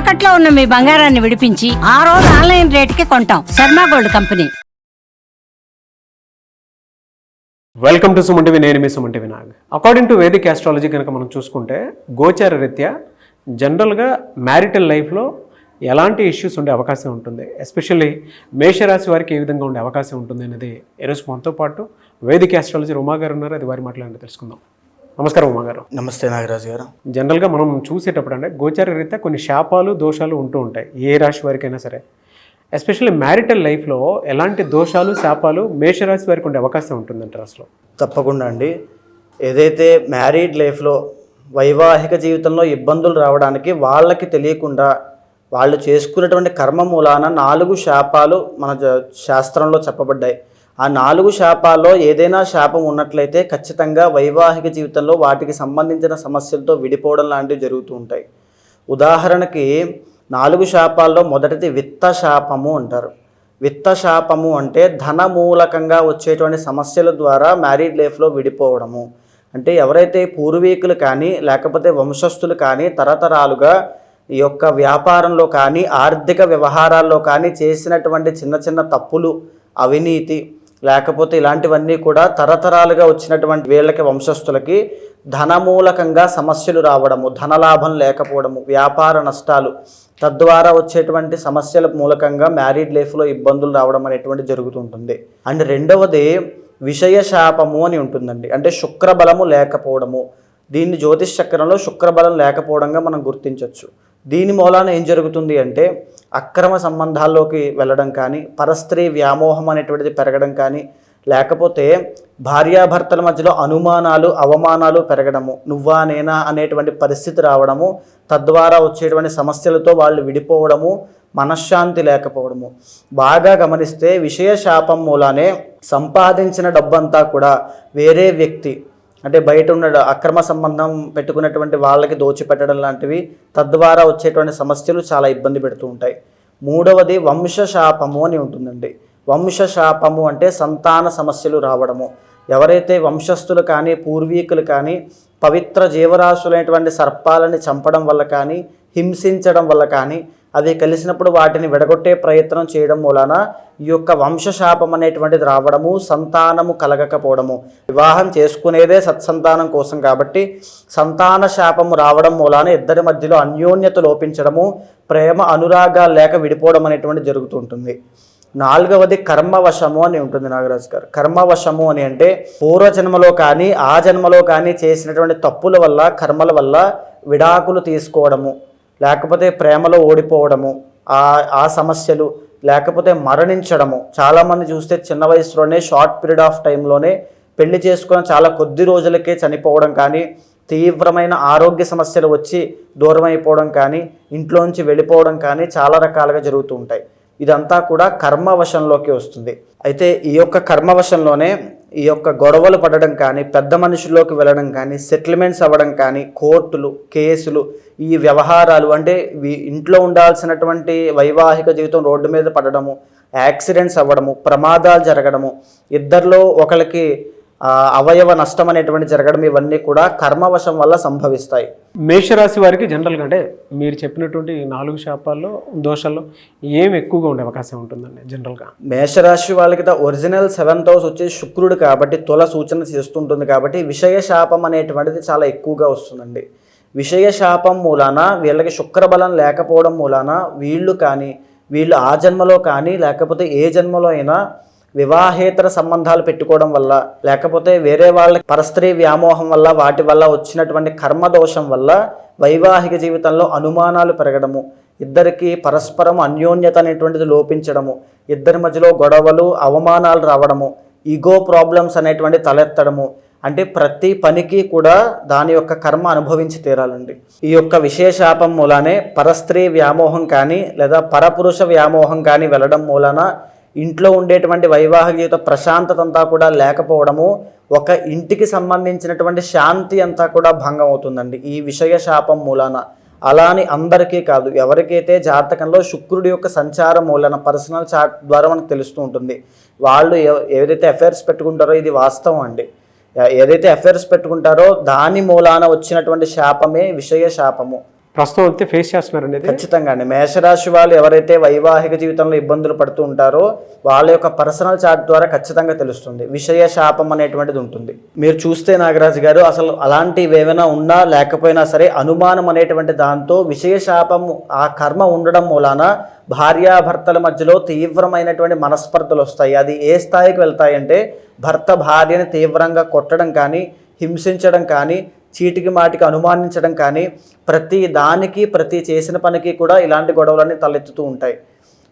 తాకట్లో ఉన్న మీ బంగారాన్ని విడిపించి ఆ రోజు ఆన్లైన్ రేటుకి కొంటాం. Sharma gold company. Welcome to సుమంటివి నేను మీ సుమంటివి Nag. According to vedic astrology కనుక మనం చూసుకుంటే గోచార రీత్యా జనరల్గా మ్యారిటల్ లైఫ్లో ఎలాంటి ఇష్యూస్ ఉండే అవకాశం ఉంటుంది. ఎస్పెషల్లీ మేషరాశి వారికి ఏ విధంగా ఉండే అవకాశం ఉంటుంది అనేది ఈరోజు మనతో పాటు వేదిక ఆస్ట్రాలజీ ఉమా గారు ఉన్నారు. అది వారి మాట్లాడి తెలుసుకుందాం. నమస్కారం ఉమా గారు. నమస్తే నాగరాజు గారు. జనరల్గా మనం చూసేటప్పుడు అంటే గోచార రీత్యా కొన్ని శాపాలు దోషాలు ఉంటూ ఉంటాయి ఏ రాశి వారికైనా సరే. ఎస్పెషల్లీ మ్యారిటల్ లైఫ్లో ఎలాంటి దోషాలు శాపాలు మేషరాశి వారికి ఉండే అవకాశం ఉంటుందంటారు అసలు తప్పకుండా అండి. ఏదైతే మ్యారీడ్ లైఫ్లో వైవాహిక జీవితంలో ఇబ్బందులు రావడానికి వాళ్ళకి తెలియకుండా వాళ్ళు చేసుకున్నటువంటి కర్మ మూలాన నాలుగు శాపాలు మన శాస్త్రంలో చెప్పబడ్డాయి. ఆ నాలుగు శాపాల్లో ఏదైనా శాపం ఉన్నట్లయితే ఖచ్చితంగా వైవాహిక జీవితంలో వాటికి సంబంధించిన సమస్యలతో విడిపోవడం లాంటివి జరుగుతూ ఉంటాయి. ఉదాహరణకి నాలుగు శాపాల్లో మొదటిది విత్త శాపము అంటారు. విత్త శాపము అంటే ధన మూలకంగా వచ్చేటువంటి సమస్యల ద్వారా మ్యారీడ్ లైఫ్లో విడిపోవడము. అంటే ఎవరైతే పూర్వీకులు కానీ లేకపోతే వంశస్థులు కానీ తరతరాలుగా ఈ యొక్క వ్యాపారంలో కానీ ఆర్థిక వ్యవహారాల్లో కానీ చేసినటువంటి చిన్న చిన్న తప్పులు అవినీతి లేకపోతే ఇలాంటివన్నీ కూడా తరతరాలుగా వచ్చినటువంటి వీళ్ళకి వంశస్థులకి ధనమూలకంగా సమస్యలు రావడము ధనలాభం లేకపోవడము వ్యాపార నష్టాలు తద్వారా వచ్చేటువంటి సమస్యల మూలకంగా మ్యారీడ్ లైఫ్లో ఇబ్బందులు రావడం అనేటువంటి జరుగుతుంటుంది. అండ్ రెండవది విషయ శాపము అని ఉంటుందండి. అంటే శుక్రబలము లేకపోవడము. దీన్ని జ్యోతిష్ చక్రంలో శుక్రబలం లేకపోవడంగా మనం గుర్తించవచ్చు దీని మూలాన ఏం జరుగుతుంది అంటే అక్రమ సంబంధాల్లోకి వెళ్ళడం కానీ పరస్త్రీ వ్యామోహం అనేటువంటిది పెరగడం కానీ లేకపోతే భార్యాభర్తల మధ్యలో అనుమానాలు అవమానాలు పెరగడము నువ్వా నేనా అనేటువంటి పరిస్థితి రావడము తద్వారా వచ్చేటువంటి సమస్యలతో వాళ్ళు విడిపోవడము మనశ్శాంతి లేకపోవడము. బాగా గమనిస్తే విషయ శాపం మూలానే సంపాదించిన డబ్బంతా కూడా వేరే వ్యక్తి అంటే బయట ఉన్న అక్రమ సంబంధం పెట్టుకున్నటువంటి వాళ్ళకి దోచిపెట్టడం లాంటివి తద్వారా వచ్చేటువంటి సమస్యలు చాలా ఇబ్బంది పెడుతూ ఉంటాయి. మూడవది వంశశాపము అని ఉంటుందండి. వంశశాపము అంటే సంతాన సమస్యలు రావడము. ఎవరైతే వంశస్థులు కానీ పూర్వీకులు కానీ పవిత్ర జీవరాశులైనటువంటి సర్పాలని చంపడం వల్ల కానీ హింసించడం వల్ల కానీ అవి కలిసినప్పుడు వాటిని విడగొట్టే ప్రయత్నం చేయడం మూలాన ఈ యొక్క వంశశాపం అనేటువంటిది రావడము సంతానము కలగకపోవడము. వివాహం చేసుకునేదే సత్సంతానం కోసం కాబట్టి సంతాన శాపము రావడం మూలాన ఇద్దరి మధ్యలో అన్యోన్యత లోపించడము ప్రేమ అనురాగాలు లేక విడిపోవడం అనేటువంటి జరుగుతుంటుంది నాలుగవది కర్మవశము అని ఉంటుంది నాగరాజు గారు. కర్మవశము అని అంటే పూర్వజన్మలో కానీ ఆ జన్మలో కానీ చేసినటువంటి తప్పుల వల్ల కర్మల వల్ల విడాకులు తీసుకోవడము. లేకపోతే ప్రేమలో ఓడిపోవడము ఆ ఆ సమస్యలు లేకపోతే మరణించడము. చాలామంది చూస్తే చిన్న వయసులోనే షార్ట్ పీరియడ్ ఆఫ్ టైంలోనే పెళ్ళి చేసుకున్న చాలా కొద్ది రోజులకే చనిపోవడం కానీ తీవ్రమైన ఆరోగ్య సమస్యలు వచ్చి దూరం అయిపోవడం కానీ ఇంట్లోంచి వెళ్ళిపోవడం కానీ చాలా రకాలుగా జరుగుతూ ఉంటాయి. ఇదంతా కూడా కర్మవశంలోకి వస్తుంది. అయితే ఈ యొక్క కర్మవశంలోనే ఈ యొక్క గొడవలు పడడం కానీ పెద్ద మనుషుల్లోకి వెళ్ళడం కానీ సెటిల్మెంట్స్ అవ్వడం కానీ కోర్టులు కేసులు ఈ వ్యవహారాలు అంటే వీ- ఇంట్లో ఉండాల్సినటువంటి వైవాహిక జీవితం రోడ్డు మీద పడడము యాక్సిడెంట్స్ అవ్వడము ప్రమాదాలు జరగడము ఇద్దరిలో ఒకరికి అవయవ నష్టం అనేటువంటి జరగడం ఇవన్నీ కూడా కర్మవశం వల్ల సంభవిస్తాయి. మేషరాశి వారికి జనరల్గా అంటే మీరు చెప్పినటువంటి నాలుగు శాపాల్లో దోషాల్లో ఏం ఎక్కువగా ఉండే అవకాశం ఉంటుందండి జనరల్గా మేషరాశి వాళ్ళకి ఒరిజినల్ సెవెంత్ హౌస్ వచ్చేసి శుక్రుడు కాబట్టి తుల సూచన చేస్తుంటుంది కాబట్టి విషయ శాపం అనేటువంటిది చాలా ఎక్కువగా వస్తుందండి. విషయ శాపం మూలాన వీళ్ళకి శుక్రబలం లేకపోవడం మూలాన వీళ్ళు కానీ వీళ్ళు ఆ జన్మలో కానీ లేకపోతే ఏ జన్మలో అయినా వివాహేతర సంబంధాలు పెట్టుకోవడం వల్ల లేకపోతే వేరే వాళ్ళ పరస్త్రీ వ్యామోహం వల్ల వాటి వల్ల వచ్చినటువంటి కర్మదోషం వల్ల వైవాహిక జీవితంలో అనుమానాలు పెరగడము ఇద్దరికి పరస్పరం అన్యోన్యత అనేటువంటిది లోపించడము ఇద్దరి మధ్యలో గొడవలు అవమానాలు రావడము ఈగో ప్రాబ్లమ్స్ అనేటువంటి తలెత్తడము అంటే ప్రతి పనికి కూడా దాని యొక్క కర్మ అనుభవించి తీరాలండి. ఈ యొక్క విశేషాపం మూలానే పరస్త్రీ వ్యామోహం కానీ లేదా పరపురుష వ్యామోహం కానీ వెళ్ళడం మూలాన ఇంట్లో ఉండేటువంటి వైవాహిక జీవిత ప్రశాంతత అంతా కూడా లేకపోవడము ఒక ఇంటికి సంబంధించినటువంటి శాంతి అంతా కూడా భంగం అవుతుందండి ఈ విషయ శాపం మూలాన. అలా అని అందరికీ కాదు ఎవరికైతే జాతకంలో శుక్రుడి యొక్క సంచారం మూలన పర్సనల్ చాట్ ద్వారా మనకు తెలుస్తూ ఉంటుంది. వాళ్ళు ఏ- ఏదైతే అఫైర్స్ పెట్టుకుంటారో ఇది వాస్తవం అండి. ఏదైతే అఫైర్స్ పెట్టుకుంటారో దాని మూలాన వచ్చినటువంటి శాపమే విషయ శాపము. ప్రస్తుతం అయితే ఫేస్ చేస్తున్నారు అనేది. ఖచ్చితంగా అండి. మేషరాశి వాళ్ళు ఎవరైతే వైవాహిక జీవితంలో ఇబ్బందులు పడుతూ ఉంటారో వాళ్ళ యొక్క పర్సనల్ చార్ట్ ద్వారా ఖచ్చితంగా తెలుస్తుంది. విషయ శాపం అనేటువంటిది ఉంటుంది. మీరు చూస్తే నాగరాజు గారు అసలు అలాంటివి ఏమైనా ఉన్నా లేకపోయినా సరే అనుమానం అనేటువంటి దాంతో విషయ శాపం ఆ కర్మ ఉండడం మూలాన భార్యాభర్తల మధ్యలో తీవ్రమైనటువంటి మనస్పర్ధలు వస్తాయి. అది ఏ స్థాయికి వెళ్తాయంటే భర్త భార్యని తీవ్రంగా కొట్టడం కానీ హింసించడం కానీ చీటికి మాటికి అనుమానించడం కానీ ప్రతి దానికి ప్రతి చేసిన పనికి కూడా ఇలాంటి గొడవలన్నీ తలెత్తుతూ ఉంటాయి.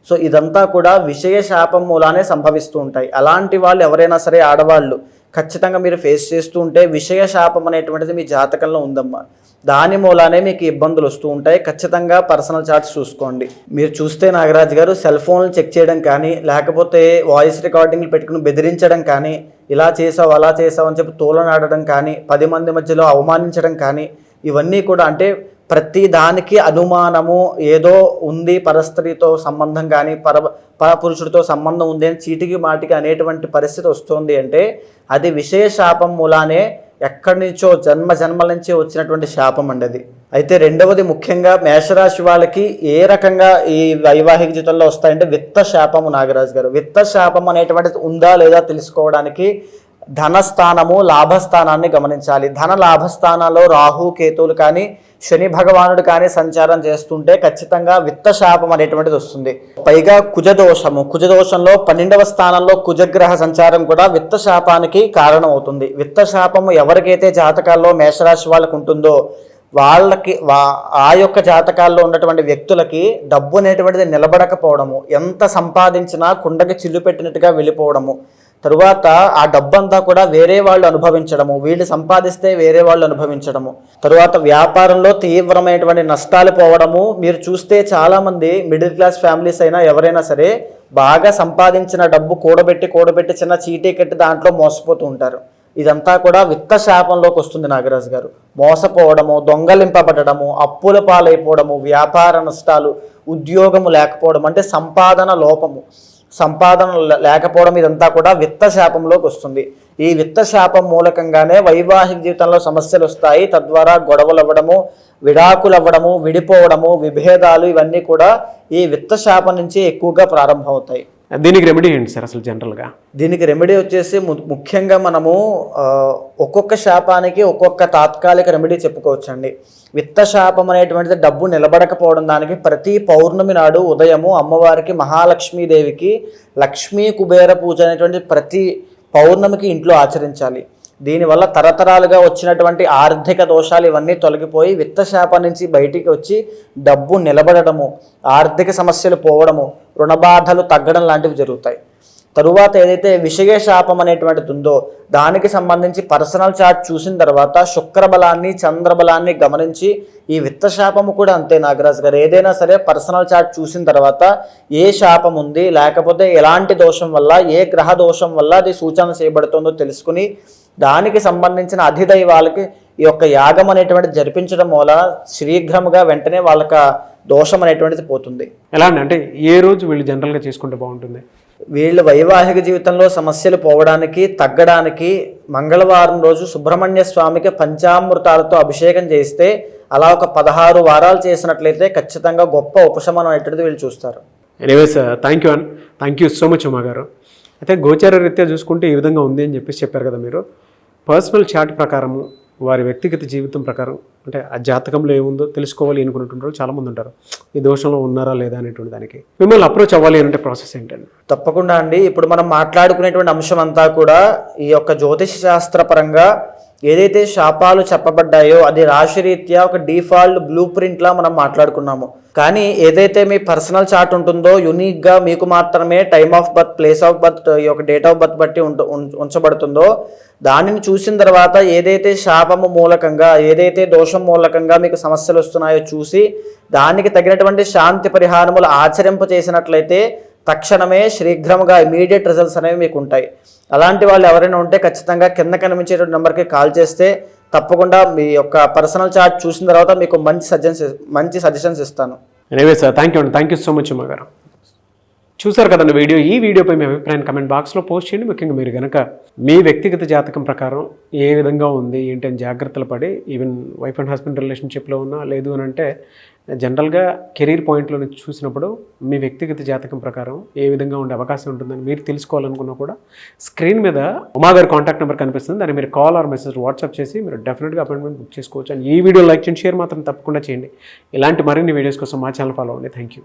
సో ఇదంతా కూడా విషయ శాపం మూలానే సంభవిస్తూ ఉంటాయి. అలాంటి వాళ్ళు ఎవరైనా సరే ఆడవాళ్ళు ఖచ్చితంగా మీరు ఫేస్ చేస్తూ ఉంటే విషయ శాపం అనేటువంటిది మీ జాతకంలో ఉందమ్మా. దాని మూలానే మీకు ఇబ్బందులు వస్తూ ఉంటాయి. ఖచ్చితంగా పర్సనల్ చార్ట్స్ చూసుకోండి. మీరు చూస్తే నాగరాజు గారు సెల్ ఫోన్లు చెక్ చేయడం కానీ లేకపోతే వాయిస్ రికార్డింగ్లు పెట్టుకుని బెదిరించడం కానీ ఇలా చేసావు అలా చేసావు అని చెప్పి తోలనాడడం కానీ పది మంది మధ్యలో అవమానించడం కానీ ఇవన్నీ కూడా అంటే ప్రతి దానికి అనుమానము ఏదో ఉంది పరస్త్రీతో సంబంధం కానీ పర పరపురుషుడితో సంబంధం ఉంది అని చీటికి మాటికి అనేటువంటి పరిస్థితి వస్తుంది అంటే అది విశేషాపం మూలానే ఎక్కడి నుంచో జన్మ జన్మల నుంచి వచ్చినటువంటి శాపం అండి అది. అయితే రెండవది ముఖ్యంగా మేషరాశి వాళ్ళకి ఏ రకంగా ఈ వైవాహిక జీవితంలో వస్తాయంటే విత్త శాపము నాగరాజు గారు. విత్త శాపం అనేటువంటిది ఉందా లేదా తెలుసుకోవడానికి ధనస్థానము లాభస్థానాన్ని గమనించాలి. ధన లాభస్థానాల్లో రాహు కేతువులు కానీ శని భగవానుడు కానీ సంచారం చేస్తుంటే ఖచ్చితంగా విత్త శాపం అనేటువంటిది వస్తుంది. పైగా కుజదోషము. కుజదోషంలో పన్నెండవ స్థానంలో కుజగ్రహ సంచారం కూడా విత్త శాపానికి కారణం అవుతుంది విత్త శాపము ఎవరికైతే జాతకాల్లో మేషరాశి వాళ్ళకు ఉంటుందో వాళ్ళకి వా ఆ యొక్క జాతకాల్లో ఉన్నటువంటి వ్యక్తులకి డబ్బు అనేటువంటిది నిలబడకపోవడము ఎంత సంపాదించినా కుండకి చిల్లు పెట్టినట్టుగా వెళ్ళిపోవడము తరువాత ఆ డబ్బంతా కూడా వేరే వాళ్ళు అనుభవించడము వీళ్ళు సంపాదిస్తే వేరే వాళ్ళు అనుభవించడము. తరువాత వ్యాపారంలో తీవ్రమైనటువంటి నష్టాలు పోవడము. మీరు చూస్తే చాలామంది మిడిల్ క్లాస్ ఫ్యామిలీస్ అయినా ఎవరైనా సరే బాగా సంపాదించిన డబ్బు కూడబెట్టి కూడబెట్టి చిన్న చీటీ కట్టి దాంట్లో మోసపోతూ ఉంటారు. ఇదంతా కూడా విత్త శాపంలోకి వస్తుంది నాగరాజు గారు. మోసపోవడము దొంగలింపబడము అప్పుల పాలైపోవడము వ్యాపార నష్టాలు ఉద్యోగము లేకపోవడం అంటే సంపాదన లోపము. సంపాదన లే- లేకపోవడం ఇదంతా కూడా విత్త శాపంలోకి వస్తుంది. ఈ విత్త శాపం మూలకంగానే వైవాహిక జీవితంలో సమస్యలు వస్తాయి. తద్వారా గొడవలు అవ్వడము విడాకులు అవ్వడము విడిపోవడము విభేదాలు ఇవన్నీ కూడా ఈ విత్త శాపం నుంచి ఎక్కువగా ప్రారంభమవుతాయి. దీనికి రెమెడీ ఏంటి సార్ అసలు జనరల్గా దీనికి రెమెడీ వచ్చేసి ము- ముఖ్యంగా మనము ఒక్కొక్క శాపానికి ఒక్కొక్క తాత్కాలిక రెమెడీ చెప్పుకోవచ్చండి. విత్త శాపం అనేటువంటిది డబ్బు నిలబడకపోవడం దానికి ప్రతి పౌర్ణమి నాడు ఉదయము అమ్మవారికి మహాలక్ష్మీదేవికి లక్ష్మీ కుబేర పూజ అనేటువంటి ప్రతి పౌర్ణమికి ఇంట్లో ఆచరించాలి. దీనివల్ల తరతరాలుగా వచ్చినటువంటి ఆర్థిక దోషాలు ఇవన్నీ తొలగిపోయి విత్త శాపం నుంచి బయటికి వచ్చి డబ్బు నిలబడటము ఆర్థిక సమస్యలు పోవడము రుణబాధలు తగ్గడం లాంటివి జరుగుతాయి. తరువాత ఏదైతే విషయ శాపం అనేటువంటిది ఉందో దానికి సంబంధించి పర్సనల్ చార్ట్ చూసిన తర్వాత శుక్రబలాన్ని చంద్రబలాన్ని గమనించి ఈ విత్త శాపము కూడా అంతే నాగరాజు గారు. ఏదైనా సరే పర్సనల్ చార్ట్ చూసిన తర్వాత ఏ శాపం ఉంది లేకపోతే ఎలాంటి దోషం వల్ల ఏ గ్రహ దోషం వల్ల అది సూచన చేయబడుతుందో తెలుసుకుని దానికి సంబంధించిన అధిదైవాలకి ఈ యొక్క యాగం అనేటువంటిది జరిపించడం వల్ల శీఘ్రముగా వెంటనే వాళ్ళకి దోషం అనేటువంటిది పోతుంది. ఎలా అండి? అంటే ఏ రోజు వీళ్ళు జనరల్గా చేసుకుంటే బాగుంటుంది? వీళ్ళ వైవాహిక జీవితంలో సమస్యలు పోవడానికి తగ్గడానికి మంగళవారం రోజు సుబ్రహ్మణ్య స్వామికి పంచామృతాలతో అభిషేకం చేస్తే అలా ఒక పదహారు వారాలు చేసినట్లయితే ఖచ్చితంగా గొప్ప ఉపశమనం అనేటువంటిది వీళ్ళు చూస్తారు. Anyways thank you and thank you so much Uma garu. అయితే గోచార రీత్యా చూసుకుంటే ఈ విధంగా ఉంది అని చెప్పేసి చెప్పారు కదా మీరు. పర్సనల్ చాట్ ప్రకారము వారి వ్యక్తిగత జీవితం ప్రకారం అంటే ఆ జాతకంలో ఏముందో తెలుసుకోవాలి అనుకున్నటువంటి చాలామంది ఉంటారు. ఈ దోషంలో ఉన్నారా లేదా అనేటువంటి దానికి. మిమ్మల్ని అప్రోచ్ అవ్వాలి అంటే ప్రాసెస్ ఏంటండి? తప్పకుండా అండి. ఇప్పుడు మనం మాట్లాడుకునేటువంటి అంశం అంతా కూడా ఈ యొక్క జ్యోతిష శాస్త్రపరంగా ఏదైతే శాపాలు చెప్పబడ్డాయో అది రాశిరీత్యా ఒక డిఫాల్ట్ బ్లూ ప్రింట్లా మనం మాట్లాడుకున్నాము. కానీ ఏదైతే మీ పర్సనల్ చార్ట్ ఉంటుందో యునిక్గా మీకు మాత్రమే time of birth place of birth ఈ యొక్క డేట్ ఆఫ్ బర్త్ బట్టి ఉం- ఉంచబడుతుందో దానిని చూసిన తర్వాత ఏదైతే శాపము మూలకంగా ఏదైతే దోషం మూలకంగా మీకు సమస్యలు వస్తున్నాయో చూసి దానికి తగినటువంటి శాంతి పరిహారములు ఆచరింప చేసినట్లయితే తక్షణమే శీఘ్రముగా ఇమీడియట్ రిజల్ట్స్ అనేవి మీకు ఉంటాయి అలాంటి వాళ్ళు ఎవరైనా ఉంటే ఖచ్చితంగా కింద కనిపించేటువంటి నెంబర్కి కాల్ చేస్తే తప్పకుండా మీ యొక్క పర్సనల్ చార్ట్ చూసిన తర్వాత మీకు మంచి సజెషన్స్ మంచి సజెషన్స్ ఇస్తాను. ఎనీవేస్ థ్యాంక్ యూ అండి. థ్యాంక్ యూ సో మచ్ అమ్మగారు. చూసారు కదండి వీడియో? ఈ వీడియోపై మీ అభిప్రాయం కమెంట్ బాక్స్లో పోస్ట్ చేయండి. ముఖ్యంగా మీరు కనుక మీ వ్యక్తిగత జాతకం ప్రకారం ఏ విధంగా ఉంది ఏంటి అని జాగ్రత్తలు పడి ఈవెన్ వైఫ్ అండ్ హస్బెండ్ రిలేషన్షిప్లో ఉన్నా లేదు అని అంటే జనరల్గా కెరీర్ పాయింట్లో నుంచి చూసినప్పుడు మీ వ్యక్తిగత జాతకం ప్రకారం ఏ విధంగా ఉండే అవకాశం ఉంటుందని మీరు తెలుసుకోవాలనుకున్నా కూడా స్క్రీన్ మీద ఉమా గారి కాంటాక్ట్ నెంబర్ కనిపిస్తుంది. దాన్ని మీరు కాల్ ఆర్ మెసేజ్ వాట్సాప్ చేసి మీరు డెఫినెట్గా అపాయింట్మెంట్ బుక్ చేసుకోవచ్చు. అండ్ ఈ వీడియో లైక్ చేయండి షేర్ మాత్రం తప్పకుండా చేయండి. ఇలాంటి మరిన్ని వీడియోస్ కోసం మా ఛానల్ ఫాలో అవ్వండి. Thank you